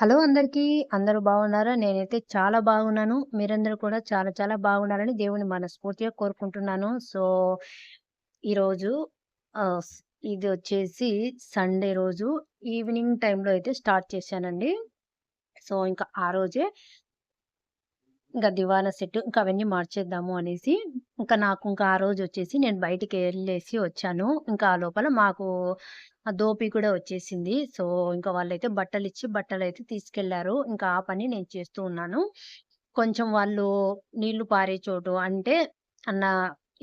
Hello అందరికీ. అందరూ బాగున్నారా? నేనైతే చాలా బాగున్నాను. మీరందరూ కూడా చాలా చాలా బాగున్నారని దేవుడిని మనస్ఫూర్తిగా కోరుకుంటున్నాను. సో, ఈరోజు ఇది వచ్చేసి సండే రోజు ఈవినింగ్ టైంలో అయితే స్టార్ట్ చేశానండి. సో, ఇంకా ఆ రోజే ఇంకా దివానా సెట్ ఇంకా అవన్నీ మార్చేద్దాము అనేసి, ఇంకా నాకు ఇంకా ఆ రోజు వచ్చేసి నేను బయటికి వెళ్ళేసి వచ్చాను. ఇంకా ఆ లోపల మాకు దోపి కూడా వచ్చేసింది. సో, ఇంకా వాళ్ళైతే బట్టలు ఇచ్చి బట్టలైతే తీసుకెళ్ళారు. ఇంకా ఆ పని నేను చేస్తూ ఉన్నాను. కొంచెం వాళ్ళు నీళ్ళు పారే చోటు అంటే అన్న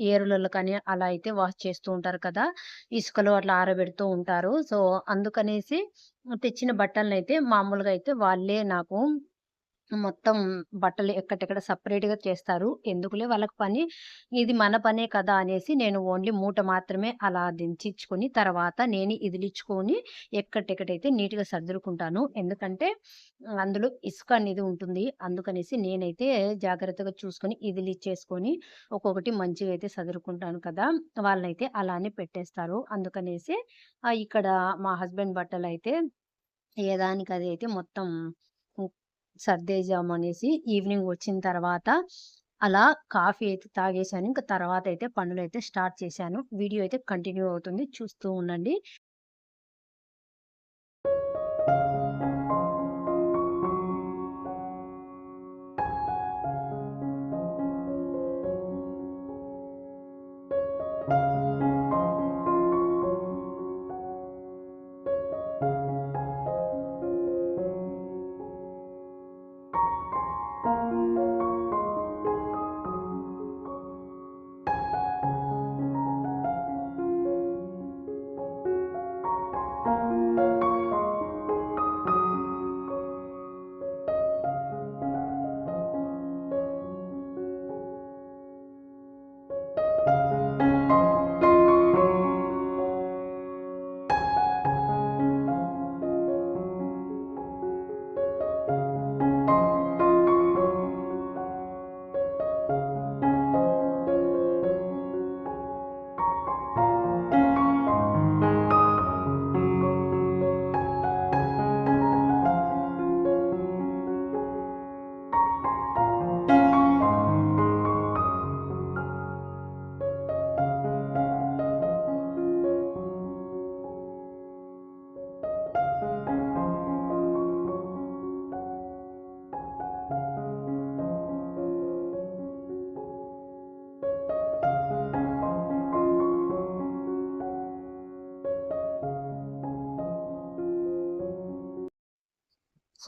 ఏరులలో కానీ అలా అయితే వాష్ చేస్తూ ఉంటారు కదా! ఇసుకలో అట్లా ఆరబెడుతూ ఉంటారు. సో, అందుకనేసి తెచ్చిన బట్టలనైతే మామూలుగా అయితే వాళ్ళే నాకు మొత్తం బట్టలు ఎక్కడెక్కడ సపరేట్గా చేస్తారు. ఎందుకులే వాళ్ళకి పని, ఇది మన పనే కదా! అనేసి నేను ఓన్లీ మూట మాత్రమే అలా దించిచ్చుకొని, తర్వాత నేను ఇదిలిచ్చుకొని ఎక్కడెక్కడైతే నీట్‌గా సర్దుకుంటాను ఎందుకంటే అందులో ఇసుక అనేది ఉంటుంది. అందుకనేసి నేనైతే జాగ్రత్తగా చూసుకొని ఇదిలిచ్చేసుకొని ఒక్కొక్కటి మంచిగా అయితే సదురుకుంటాను కదా! వాళ్ళైతే అలానే పెట్టేస్తారు. అందుకనేసి ఇక్కడ మా హస్బెండ్ బట్టలైతే ఏ అది అయితే మొత్తం హ్మ్, సర్దేశామనేసి ఈవినింగ్ వచ్చిన తర్వాత అలా కాఫీ అయితే తాగేశాను. ఇంక తర్వాతయితే పనులైతే స్టార్ట్ చేశాను. వీడియో అయితే కంటిన్యూ అవుతుంది. చూస్తూ ఉండండి.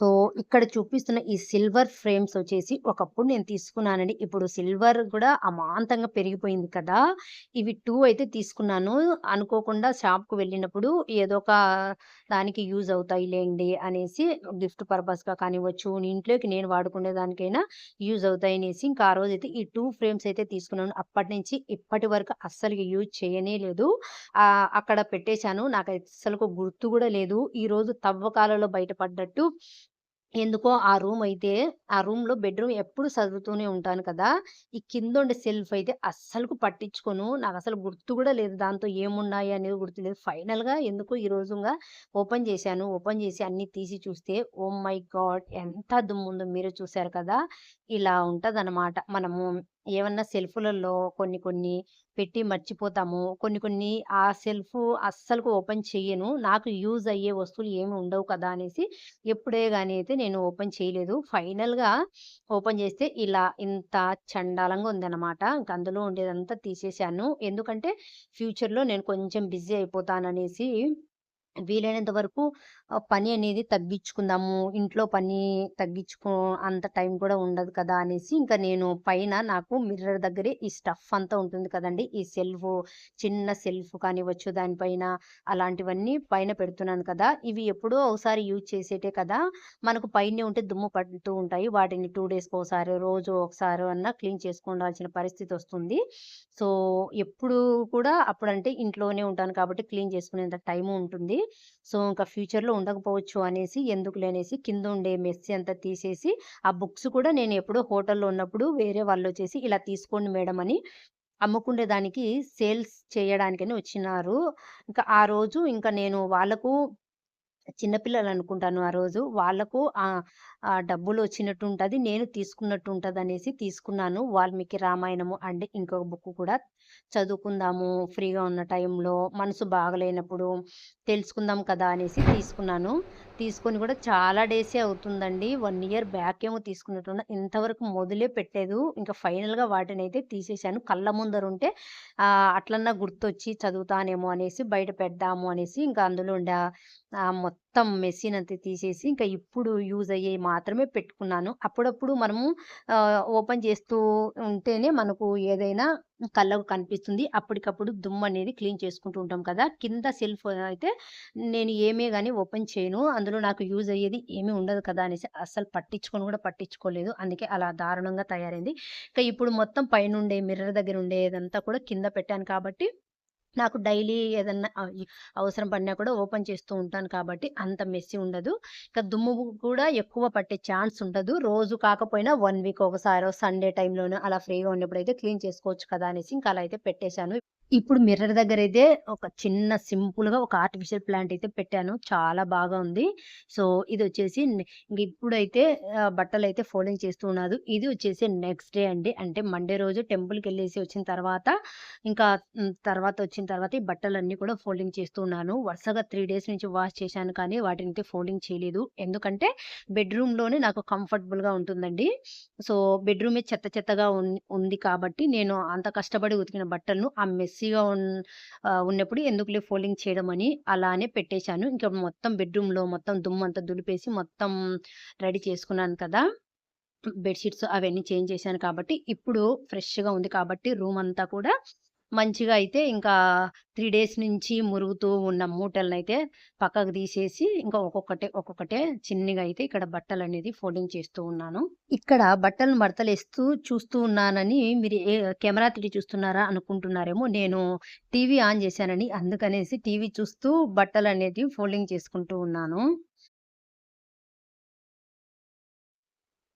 సో, ఇక్కడ చూపిస్తున్న ఈ సిల్వర్ ఫ్రేమ్స్ వచ్చేసి ఒకప్పుడు నేను తీసుకున్నానండి. ఇప్పుడు సిల్వర్ కూడా అమాంతంగా పెరిగిపోయింది కదా! ఇవి టూ అయితే తీసుకున్నాను. అనుకోకుండా షాప్‌కి వెళ్ళినప్పుడు ఏదో ఒక దానికి యూజ్ అవుతాయి లేండి అనేసి గిఫ్ట్ పర్పస్‌గా కానివ్వచ్చు, ఇంట్లోకి నేను వాడుకునే దానికైనా యూజ్ అవుతాయి అనేసి ఇంకా ఆ రోజు అయితే ఈ టూ ఫ్రేమ్స్ అయితే తీసుకున్నాను. అప్పటినుంచి ఇప్పటి వరకు అస్సలు యూజ్ చేయనే లేదు. అక్కడ పెట్టేశాను. నాకు అసలు గుర్తు కూడా లేదు. ఈరోజు తవ్వకాలలో బయటపడ్డట్టు ఎందుకో ఆ రూమ్ అయితే ఆ రూమ్‌లో బెడ్‌రూమ్ ఎప్పుడు చదువుతూనే ఉంటాను కదా! ఈ కింద ఉండే సెల్ఫ్ అయితే అస్సలు పట్టించుకోను. నాకు అసలు గుర్తు కూడా లేదు. దాంతో ఏమున్నాయి అనేది గుర్తు లేదు ఫైనల్‌గా ఎందుకో ఈ రోజుగా ఓపెన్ చేశాను. ఓపెన్ చేసి అన్ని తీసి చూస్తే ఓ మై గాడ్! ఎంత దుమ్ముందో మీరు చూసారు కదా! ఇలా ఉంటదన్నమాట మనము ఏమన్నా సెల్ఫ్‌లలో కొన్ని కొన్ని పెట్టి మర్చిపోతాము. కొన్ని కొన్ని ఆ సెల్ఫ్ అస్సలు ఓపెన్ చేయను నాకు యూజ్ అయ్యే వస్తువులు ఏమి ఉండవు కదా! అనేసి ఎప్పుడే కానీ అయితే నేను ఓపెన్ చేయలేదు. ఫైనల్‌గా ఓపెన్ చేస్తే ఇలా ఇంత చండాలంగా ఉందనమాట. ఇంక అందులో ఉండేదంతా తీసేశాను. ఎందుకంటే ఫ్యూచర్‌లో నేను కొంచెం బిజీ అయిపోతాననేసి వీలైనంత వరకు పని అనేది తగ్గించుకుందాము. ఇంట్లో పని తగ్గించుకో అంత టైం కూడా ఉండదు కదా! అనేసి ఇంకా నేను పైన నాకు మిర్రర్ దగ్గరే ఈ స్టఫ్ అంతా ఉంటుంది కదండి ఈ సెల్ఫ్ చిన్న సెల్ఫ్ కానివ్వచ్చు, దానిపైన అలాంటివన్నీ పైన పెడుతున్నాను కదా! ఇవి ఎప్పుడో ఒకసారి యూజ్ చేసేటే కదా! మనకు పైనే ఉంటే దుమ్ము పడుతూ ఉంటాయి. వాటిని టూ డేస్కి ఒకసారి రోజు ఒకసారి అన్నా క్లీన్ చేసుకోవాల్సిన పరిస్థితొస్తుంది. సో, ఎప్పుడు కూడా అప్పుడంటే ఇంట్లోనే ఉంటాను కాబట్టి క్లీన్ చేసుకునేంత టైము ఉంటుంది. సో, ఇంకా ఫ్యూచర్‌లో ఉండకపోవచ్చు అనేసి ఎందుకు లేనేసి కింద ఉండే మెస్ అంతా తీసేసి, ఆ బుక్స్ కూడా నేను ఎప్పుడో హోటల్‌లో ఉన్నప్పుడు వేరే వాళ్ళు వచ్చేసి ఇలా తీసుకోండి మేడం అని అమ్ముకునే దానికి సేల్స్ చేయడానికని వచ్చినారు. ఇంకా ఆ రోజు ఇంకా నేను వాళ్ళకు చిన్నపిల్లలు అనుకుంటాను ఆ రోజు. వాళ్ళకు ఆ డబ్బులు వచ్చినట్టు ఉంటుంది నేను తీసుకున్నట్టు ఉంటుంది అనేసి తీసుకున్నాను. వాల్మీకి రామాయణము అండ్ ఇంకొక బుక్ కూడా చదువుకుందాము ఫ్రీగా ఉన్న టైంలో, మనసు బాగలేనప్పుడు తెలుసుకుందాం కదా అనేసి తీసుకున్నాను. తీసుకొని కూడా చాలా డేసే అవుతుందండి. వన్ ఇయర్ బ్యాక్ ఏమో తీసుకున్నట్టున్నా. ఇంతవరకు మొదలే పెట్టలేదు. ఇంకా ఫైనల్‌గా వాటిని అయితే తీసేశాను. కళ్ళ ముందరుంటే ఉంటే అట్లన్నా గుర్తొచ్చి చదువుతానేమో అనేసి బయట పెడదాము అనేసి ఇంకా అందులో ఉండే మొత్తం మొత్తం మెషిన్ అంతా తీసేసి ఇంకా ఇప్పుడు యూజ్ అయ్యే మాత్రమే పెట్టుకున్నాను. అప్పుడప్పుడు మనము ఓపెన్ చేస్తూ ఉంటేనే మనకు ఏదైనా కళ్ళకు కనిపిస్తుంది. అప్పటికప్పుడు దుమ్ము అనేది క్లీన్ చేసుకుంటూ ఉంటాం కదా! కింద సెల్ఫ్ అయితే నేను ఏమే కానీ ఓపెన్ చేయను. అందులో నాకు యూజ్ అయ్యేది ఏమీ ఉండదు కదా! అనేసి అస్సలు పట్టించుకొని కూడా పట్టించుకోలేదు. అందుకే అలా దారుణంగా తయారైంది. ఇంకా ఇప్పుడు మొత్తం పైనుండే మిర్రర్ దగ్గర ఉండేదంతా కూడా కింద పెట్టాను కాబట్టి, నాకు డైలీ ఏదన్నా అవసరం పడినా కూడా ఓపెన్ చేస్తూ ఉంటాను కాబట్టి అంత మెస్సీ ఉండదు. ఇంకా దుమ్ము కూడా ఎక్కువ పట్టే ఛాన్స్ ఉండదు. రోజు కాకపోయినా వన్ వీక్ ఒకసారో, సండే టైంలోనో అలా ఫ్రీగా ఉన్నప్పుడు అయితే క్లీన్ చేసుకోవచ్చు కదా! అనేసి ఇంకా అలా అయితే పెట్టేశాను. ఇప్పుడు మిర్రర్ దగ్గర అయితే ఒక చిన్న సింపుల్‌గా ఒక ఆర్టిఫిషియల్ ప్లాంట్ అయితే పెట్టాను. చాలా బాగా ఉంది. సో, ఇది వచ్చేసి ఇప్పుడైతే బట్టలు బట్టలైతే ఫోల్డింగ్ చేస్తూ ఉన్నాను. ఇది వచ్చేసి నెక్స్ట్ డే అండి. అంటే మండే రోజు టెంపుల్కి వెళ్ళేసి వచ్చిన తర్వాత ఇంకా తర్వాత వచ్చిన తర్వాత ఈ బట్టలన్నీ కూడా ఫోల్డింగ్ చేస్తూ ఉన్నాను. వరుసగా త్రీ డేస్ నుంచి వాష్ చేశాను కానీ వాటిని అయితే ఫోల్డింగ్ చేయలేదు. ఎందుకంటే బెడ్‌రూమ్‌లోనే నాకు కంఫర్టబుల్‌గా ఉంటుందండి. సో, బెడ్‌రూమే చెత్త చెత్తగా ఉం ఉంది కాబట్టి నేను అంత కష్టపడి ఉతికిన బట్టలను ఆ మెస్సీగా ఉన్ ఆహ్, ఉన్నప్పుడు ఎందుకులే ఫోల్డింగ్ చేయడం అని అలానే పెట్టేశాను. ఇంకా మొత్తం బెడ్‌రూమ్‌లో మొత్తం దుమ్మంతా దులిపేసి మొత్తం రెడీ చేసుకున్నాను కదా! బెడ్‌షీట్స్ అవన్నీ చేంజ్ చేశాను కాబట్టి ఇప్పుడు ఫ్రెష్‌గా ఉంది కాబట్టి రూమ్ అంతా కూడా మంచిగా అయితే ఇంకా త్రీ డేస్ నుంచి మురుగుతూ ఉన్న మూటలనైతే పక్కకు తీసేసి ఇంకా ఒక్కొక్కటే, ఒక్కొక్కటే చిన్నగా అయితే ఇక్కడ బట్టలు అనేది ఫోల్డింగ్ చేస్తూ ఉన్నాను. ఇక్కడ బట్టలు మడతలేస్తూ చూస్తూ ఉన్నానని మీరు ఏ కెమెరా తిరిగి చూస్తున్నారా అనుకుంటున్నారేమో. నేను టీవీ ఆన్ చేశానని అందుకనేసి టీవీ చూస్తూ బట్టలు అనేది ఫోల్డింగ్ చేసుకుంటూ ఉన్నాను.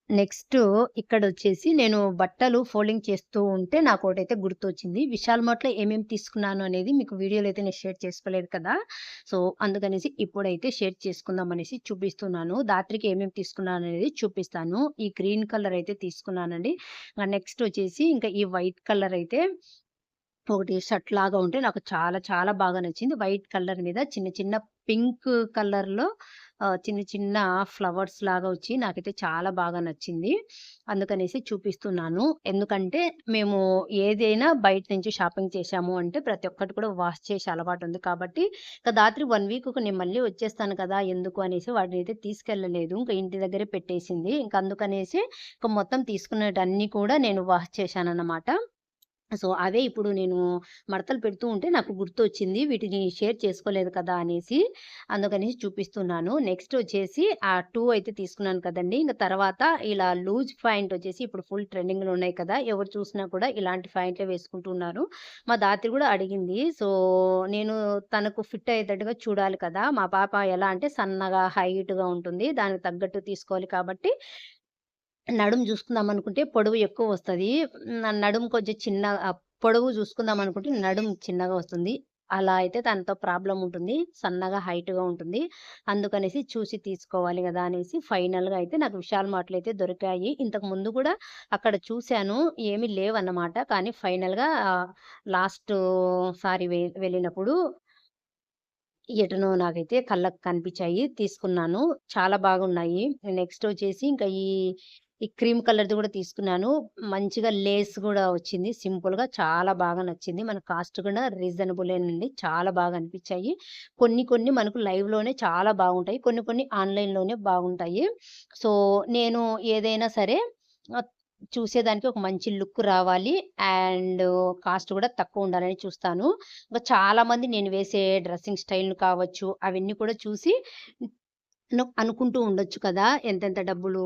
నెక్స్ట్ ఇక్కడ వచ్చేసి నేను బట్టలు ఫోల్డింగ్ చేస్తూ ఉంటే నాకు ఒకటైతే గుర్తొచ్చింది. విశాల్ మార్ట్‌లో ఏమేమి తీసుకున్నాను అనేది మీకు వీడియోలో అయితే నేను షేర్ చేసుకోలేదు కదా! సో, అందుకనేసి ఇప్పుడైతే షేర్ చేసుకుందాం అనేసి చూపిస్తున్నాను. దాత్రికి ఏమేమి తీసుకున్నాను అనేది చూపిస్తాను. ఈ గ్రీన్ కలర్ అయితే తీసుకున్నానండి. నెక్స్ట్ వచ్చేసి ఇంకా ఈ వైట్ కలర్ అయితే ఒకటి షర్ట్ లాగా ఉంటే నాకు చాలా చాలా బాగా నచ్చింది. వైట్ కలర్ మీద చిన్న చిన్న పింక్ కలర్‌లో చిన్న చిన్న ఫ్లవర్స్ లాగా వచ్చి నాకైతే చాలా బాగా నచ్చింది. అందుకనేసి చూపిస్తున్నాను. ఎందుకంటే మేము ఏదైనా బయట నుంచి షాపింగ్ చేశాము అంటే ప్రతి ఒక్కటి కూడా వాష్ చేసే అలవాటు ఉంది కాబట్టి ఇక దాత్రి వన్ వీక్ నేను మళ్ళీ వచ్చేస్తాను కదా! ఎందుకు అనేసి వాటిని అయితే తీసుకెళ్ళలేదు. ఇంకా ఇంటి దగ్గరే పెట్టేసింది. ఇంకా అందుకనేసి ఇక మొత్తం తీసుకున్నటన్నీ కూడా నేను వాష్ చేశాను అన్నమాట సో, అవే ఇప్పుడు నేను మడతలు పెడుతూ ఉంటే నాకు గుర్తొచ్చింది. వీటిని షేర్ చేసుకోలేదు కదా! అనేసి అందుకనేసి చూపిస్తున్నాను. నెక్స్ట్ వచ్చేసి ఆ టూ అయితే తీసుకున్నాను కదండి ఇంకా తర్వాత ఇలా లూజ్ ప్యాంట్ వచ్చేసి ఇప్పుడు ఫుల్ ట్రెండింగ్‌లో ఉన్నాయి కదా! ఎవరు చూసినా కూడా ఇలాంటి పాయింట్లే వేసుకుంటున్నారు మా దాత్రి కూడా అడిగింది. సో, నేను తనకు ఫిట్ అయ్యేటట్టుగా చూడాలి కదా! మా పాప ఎలా అంటే సన్నగా, హైట్‌గా ఉంటుంది. దానికి తగ్గట్టు తీసుకోవాలి కాబట్టి నడుము చూసుకుందాం అనుకుంటే పొడవు ఎక్కువ వస్తుంది నడుము కొంచెం చిన్న పొడవు చూసుకుందాం అనుకుంటే నడుము చిన్నగా వస్తుంది. అలా అయితే తనతో ప్రాబ్లం ఉంటుంది. సన్నగా, హైట్‌గా ఉంటుంది. అందుకనేసి చూసి తీసుకోవాలి కదా అనేసి ఫైనల్‌గా అయితే నాకు విశాల్ మాటలు అయితే దొరికాయి. ఇంతకు ముందు కూడా అక్కడ చూశాను ఏమీ లేవన్నమాట. కానీ ఫైనల్‌గా లాస్ట్ సారి వె వెళ్ళినప్పుడు ఎటనో నాకైతే కళ్ళకు కనిపించాయి. తీసుకున్నాను. చాలా బాగున్నాయి. నెక్స్ట్ వచ్చేసి ఇంకా ఈ ఈ క్రీమ్ కలర్‌ది కూడా తీసుకున్నాను. మంచిగా లేస్ కూడా వచ్చింది. సింపుల్‌గా చాలా బాగా నచ్చింది. మన కాస్ట్ కూడా రీజనబులేనండి. చాలా బాగా అనిపించాయి. కొన్ని కొన్ని మనకు లైవ్‌లోనే చాలా బాగుంటాయి. కొన్ని కొన్ని ఆన్‌లైన్‌లోనే బాగుంటాయి. సో, నేను ఏదైనా సరే చూసేదానికి ఒక మంచి లుక్ రావాలి. అండ్ కాస్ట్ కూడా తక్కువ ఉండాలని చూస్తాను. ఇంకా చాలామంది నేను వేసే డ్రెస్సింగ్ స్టైల్ కావచ్చు, అవన్నీ కూడా చూసి అనుకుంటూ ఉండొచ్చు కదా! ఎంతెంత డబ్బులు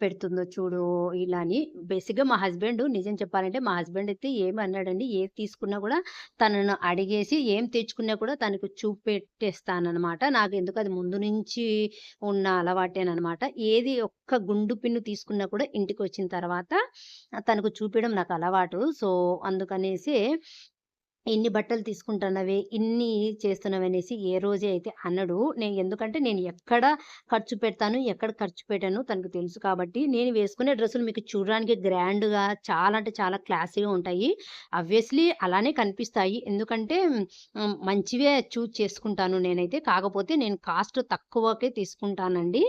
పెడుతుందో చూడు ఇలా అని. బేసిక్‌గా మా హస్బెండ్ నిజం చెప్పాలంటే మా హస్బెండ్ అయితే ఏమి అన్నాడండి ఏది తీసుకున్నా కూడా తనను అడిగేసి ఏం తెచ్చుకున్నా కూడా తనకు చూపెట్టేస్తానమాట నాకు ఎందుకు అది ముందు నుంచి ఉన్న అలవాటేనమాట ఏది ఒక్క గుండు పిన్ను తీసుకున్నా కూడా ఇంటికి వచ్చిన తర్వాత తనకు చూపించడం నాకు అలవాటు. సో, అందుకనేసి ఇన్ని బట్టలు తీసుకుంటున్నవే, ఇన్ని చేస్తున్నావనేసి ఏ రోజే అయితే అనడు. నేను ఎందుకంటే నేను ఎక్కడ ఖర్చు పెడతాను, ఎక్కడ ఖర్చు పెట్టాను తనకు తెలుసు కాబట్టి, నేను వేసుకునే డ్రెస్సులు మీకు చూడడానికి గ్రాండ్‌గా చాలా అంటే చాలా క్లాసీగా ఉంటాయి. అబ్వియస్లీ అలానే కనిపిస్తాయి. ఎందుకంటే మంచివే చూజ్ చేసుకుంటాను నేనైతే. కాకపోతే నేను కాస్ట్ తక్కువకే తీసుకుంటానండి.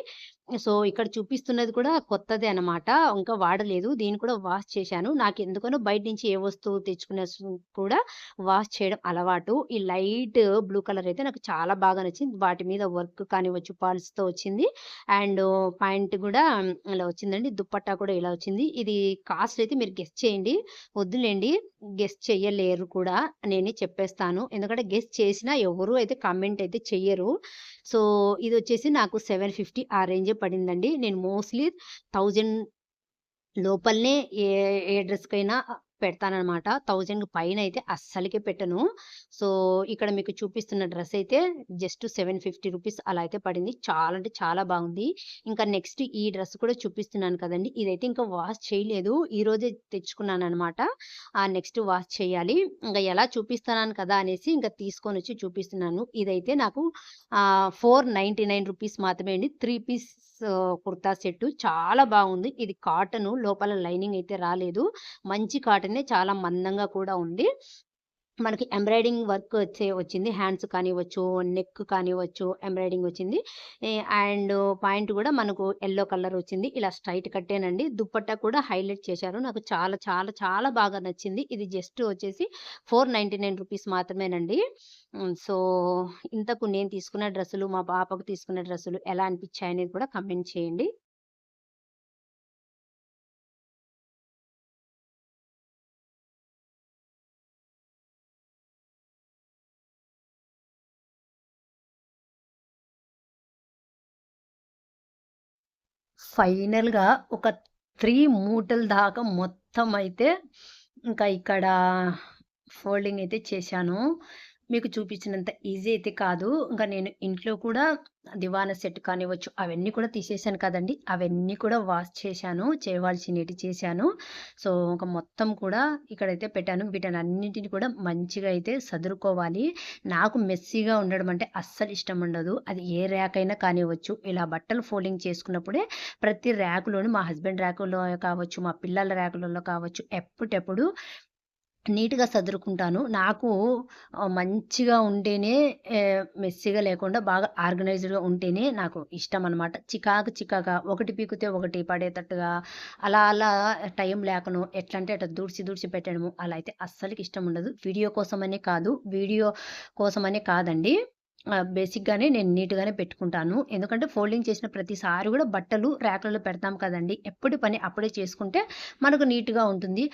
సో, ఇక్కడ చూపిస్తున్నది కూడా కొత్తదే అనమాట. ఇంకా వాడలేదు. దీన్ని కూడా వాష్ చేశాను. నాకు ఎందుకనో బయట నుంచి ఏ వస్తువు తెచ్చుకున్న కూడా వాష్ చేయడం అలవాటు. ఈ లైట్ బ్లూ కలర్ అయితే నాకు చాలా బాగా నచ్చింది. వాటి మీద వర్క్ కానివ్వచ్చు, పర్ల్స్‌తో వచ్చింది. అండ్ పాయింట్ కూడా ఇలా వచ్చిందండి. దుప్పట్టా కూడా ఇలా వచ్చింది. ఇది కాస్ట్ అయితే మీరు గెస్ట్ చేయండి. వద్దులేండి గెస్ చెయ్యలేరు కూడా. నేనే చెప్పేస్తాను. ఎందుకంటే గెస్ చేసినా ఎవరు అయితే కామెంట్ అయితే చెయ్యరు. సో, ఇది వచ్చేసి నాకు 750 ఆ రేంజే పడిందండి. నేను మోస్ట్‌లీ థౌజండ్ లోపలనే ఏ ఏ డ్రెస్‌కైనా పెడతాననమాట. 1000 పైనైతే అస్సలకే పెట్టను. సో, ఇక్కడ మీకు చూపిస్తున్న డ్రెస్ అయితే జస్ట్ 750 రూపీస్ అలా అయితే పడింది. చాలా అంటే చాలా బాగుంది. ఇంకా నెక్స్ట్ ఈ డ్రెస్ కూడా చూపిస్తున్నాను కదండి ఇదైతే ఇంకా వాష్ చేయలేదు. ఈరోజే తెచ్చుకున్నాననమాట. ఆ నెక్స్ట్ వాష్ చేయాలి. ఇంకా ఎలా చూపిస్తున్నాను కదా! అనేసి ఇంకా తీసుకొని వచ్చి చూపిస్తున్నాను. ఇదైతే నాకు ఆహ్, 499 రూపీస్ మాత్రమే అండి. త్రీ పీస్ కుర్తా సెట్టు చాలా బాగుంది. ఇది కాటన్ లోపల లైనింగ్ అయితే రాలేదు. మంచి కాటనే చాలా మందంగా కూడా ఉంది. మనకి ఎంబ్రాయిడింగ్ వర్క్ వచ్చే వచ్చింది. హ్యాండ్స్ కానివ్వచ్చు, నెక్ కానివ్వచ్చు ఎంబ్రాయిడింగ్ వచ్చింది. అండ్ పాయింట్ కూడా మనకు ఎల్లో కలర్ వచ్చింది. ఇలా స్ట్రైట్ కట్టేనండి. దుప్పట్టా కూడా హైలైట్ చేశారు. నాకు చాలా చాలా చాలా బాగా నచ్చింది. ఇది జస్ట్ వచ్చేసి 499 రూపీస్ మాత్రమేనండి. సో, ఇంతకు నేను తీసుకున్న డ్రెస్సులు, మా పాపకు తీసుకున్న డ్రెస్సులు ఎలా అనిపించాయనేది కూడా కమెంట్ చేయండి. ఫైనల్‌గా ఒక త్రీ మూటల దాకా మొత్తం అయితే ఇంకా ఇక్కడ ఫోల్డింగ్ అయితే చేశాను. మీకు చూపించినంత ఈజీ అయితే కాదు. ఇంకా నేను ఇంట్లో కూడా దివాన సెట్ కానివ్వచ్చు, అవన్నీ కూడా తీసేసాను కదండీ! అవన్నీ కూడా వాష్ చేశాను. చేయవలసినటి చేశాను. సో, ఇంకా మొత్తం కూడా ఇక్కడైతే పెట్టాను. వీటన్నిటిని కూడా మంచిగా అయితే సదురుకోవాలి. నాకు మెస్సీగా ఉండడం అంటే అస్సలు ఇష్టం ఉండదు. అది ఏ ర్యాక్ అయినా కానివ్వచ్చు. ఇలా బట్టలు ఫోల్డింగ్ చేసుకున్నప్పుడే ప్రతి ర్యాక్‌లోను మా హస్బెండ్ ర్యాకులో కావచ్చు, మా పిల్లల ర్యాకులలో కావచ్చు ఎప్పటెప్పుడు నీట్‌గా సదురుకుంటాను. నాకు మంచిగా ఉంటేనే మెస్సీగా లేకుండా బాగా ఆర్గనైజ్డ్‌గా ఉంటేనే నాకు ఇష్టం అనమాట చికాకు చికాక ఒకటి పీకితే ఒకటి పడేటట్టుగా అలా అలా టైం లేకను ఎట్లంటే అట్లా దూడ్చి దూడ్చి పెట్టడము అలా అయితే అస్సలకి ఇష్టం ఉండదు. వీడియో కోసమనే కాదు, వీడియో కోసమనే కాదండి. బేసిక్‌గానే నేను నీట్‌గానే పెట్టుకుంటాను. ఎందుకంటే ఫోల్డింగ్ చేసిన ప్రతిసారి కూడా బట్టలు ర్యాక్‌లలో పెడతాం కదండీ! ఎప్పటి పని అప్పుడే చేసుకుంటే మనకు నీట్‌గా ఉంటుంది.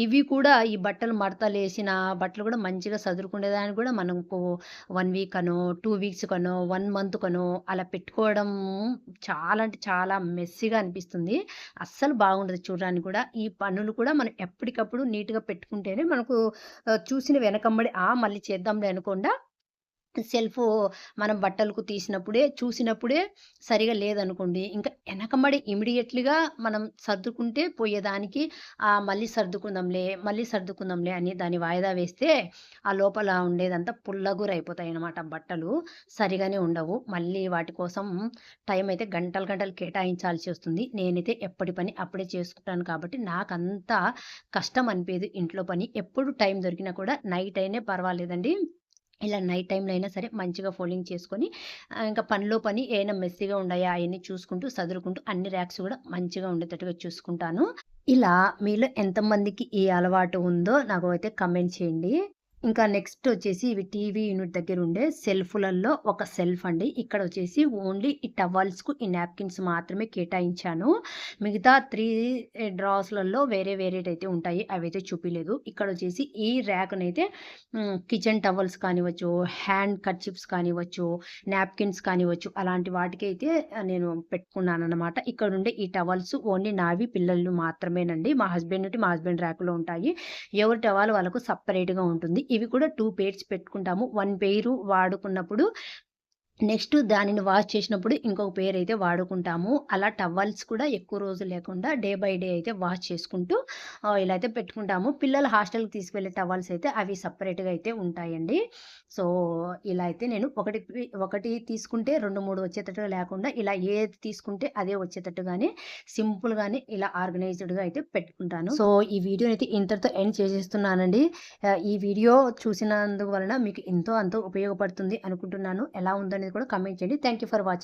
ఇవి కూడా ఈ బట్టలు మడతలేసిన బట్టలు కూడా మంచిగా చదురుకునేదాన్ని కూడా మనకు వన్ వీక్ అనో, టూ వీక్స్ కనో, వన్ మంత్ కనో అలా పెట్టుకోవడం చాలా అంటే చాలా మెస్సీగా అనిపిస్తుంది. అస్సలు బాగుండదు చూడడానికి కూడా. ఈ పనులు కూడా మనం ఎప్పటికప్పుడు నీట్‌గా పెట్టుకుంటేనే మనకు చూసిన వెనకంబడి ఆ! మళ్ళీ చేద్దాంలే అనుకుండా సెల్ఫ్ మనం బట్టలకు తీసినప్పుడే, చూసినప్పుడే సరిగా లేదనుకోండి, ఇంకా వెనకబడి ఇమీడియట్లీగా మనం సర్దుకుంటే పోయేదానికి మళ్ళీ సర్దుకుందాంలే, మళ్ళీ సర్దుకుందాంలే అని దాన్ని వాయిదా వేస్తే, ఆ లోపల ఉండేదంతా పుల్లగూరైపోతాయనమాట బట్టలు. సరిగానే ఉండవు. మళ్ళీ వాటి కోసం టైం అయితే గంటలు గంటలు కేటాయించాల్సి వస్తుంది. నేనైతే ఎప్పటి పని అప్పుడే చేసుకుంటాను కాబట్టి నాకంత కష్టం అనిపేది ఇంట్లో పని. ఎప్పుడు టైం దొరికినా కూడా నైట్ అయినా పర్వాలేదండి. ఇలా నైట్ టైంలో అయినా సరే మంచిగా ఫోల్డింగ్ చేసుకొని ఇంకా పనిలో పని ఏమైనా మెస్సీగా ఉన్నాయా అవన్నీ చూసుకుంటూ, సదురుకుంటూ అన్ని ర్యాక్స్ కూడా మంచిగా ఉండేటట్టుగా చూసుకుంటాను. ఇలా మీలో ఎంతమందికి ఈ అలవాటు ఉందో నాకు అయితే కమెంట్ చేయండి. ఇంకా నెక్స్ట్ వచ్చేసి ఇవి టీవీ యూనిట్ దగ్గర ఉండే సెల్ఫ్‌లలో ఒక సెల్ఫ్ అండి. ఇక్కడ వచ్చేసి ఓన్లీ ఈ టవల్స్‌కు, ఈ నాప్కిన్స్ మాత్రమే కేటాయించాను. మిగతా త్రీ డ్రాస్‌లలో వేరే వేరేటైతే ఉంటాయి. అవైతే చూపించలేదు ఇక్కడ వచ్చేసి ఈ ర్యాక్‌నైతే కిచెన్ టవల్స్ కానివ్వచ్చు, హ్యాండ్ కర్చీఫ్స్ కానివ్వచ్చు, నాప్కిన్స్ కానివ్వచ్చు, అలాంటి వాటికైతే ఆహ్, నేను ఇక్కడ ఉండే ఈ టవల్స్ ఓన్లీ నావి, పిల్లలు మాత్రమేనండి. మా హస్బెండ్‌వి మా హస్బెండ్ ర్యాక్‌లో ఉంటాయి. ఎవరి టవల్ వాళ్ళకు సపరేట్గా ఉంటుంది. ఇవి కూడా టూ పేర్స్ పెట్టుకుంటాము. 1 పెయిరు వాడుకున్నప్పుడు నెక్స్ట్ దానిని వాష్ చేసినప్పుడు ఇంకొక పేరు అయితే వాడుకుంటాము. అలా టవల్స్ కూడా ఎక్కువ రోజులు లేకుండా డే బై డే అయితే వాష్ చేసుకుంటూ ఇలా అయితే పెట్టుకుంటాము. పిల్లలు హాస్టల్‌కి తీసుకువెళ్ళే టవల్స్ అయితే అవి సపరేట్గా అయితే ఉంటాయండి. సో, ఇలా అయితే నేను ఒకటి ఒకటి తీసుకుంటే 2, 3 వచ్చేటట్టుగా లేకుండా ఇలా ఏది తీసుకుంటే అదే వచ్చేటట్టుగానే సింపుల్‌గానే ఇలా ఆర్గనైజ్డ్‌గా అయితే పెట్టుకుంటాను. సో, ఈ వీడియోనైతే ఇంతటితో ఎండ్ చేసేస్తున్నానండి. ఈ వీడియో చూసినందు వలన మీకు ఎంతో అంతో ఉపయోగపడుతుంది అనుకుంటున్నాను. ఎలా ఉందనేది కూడా కమెంట్ చేయండి. Thank you for watching.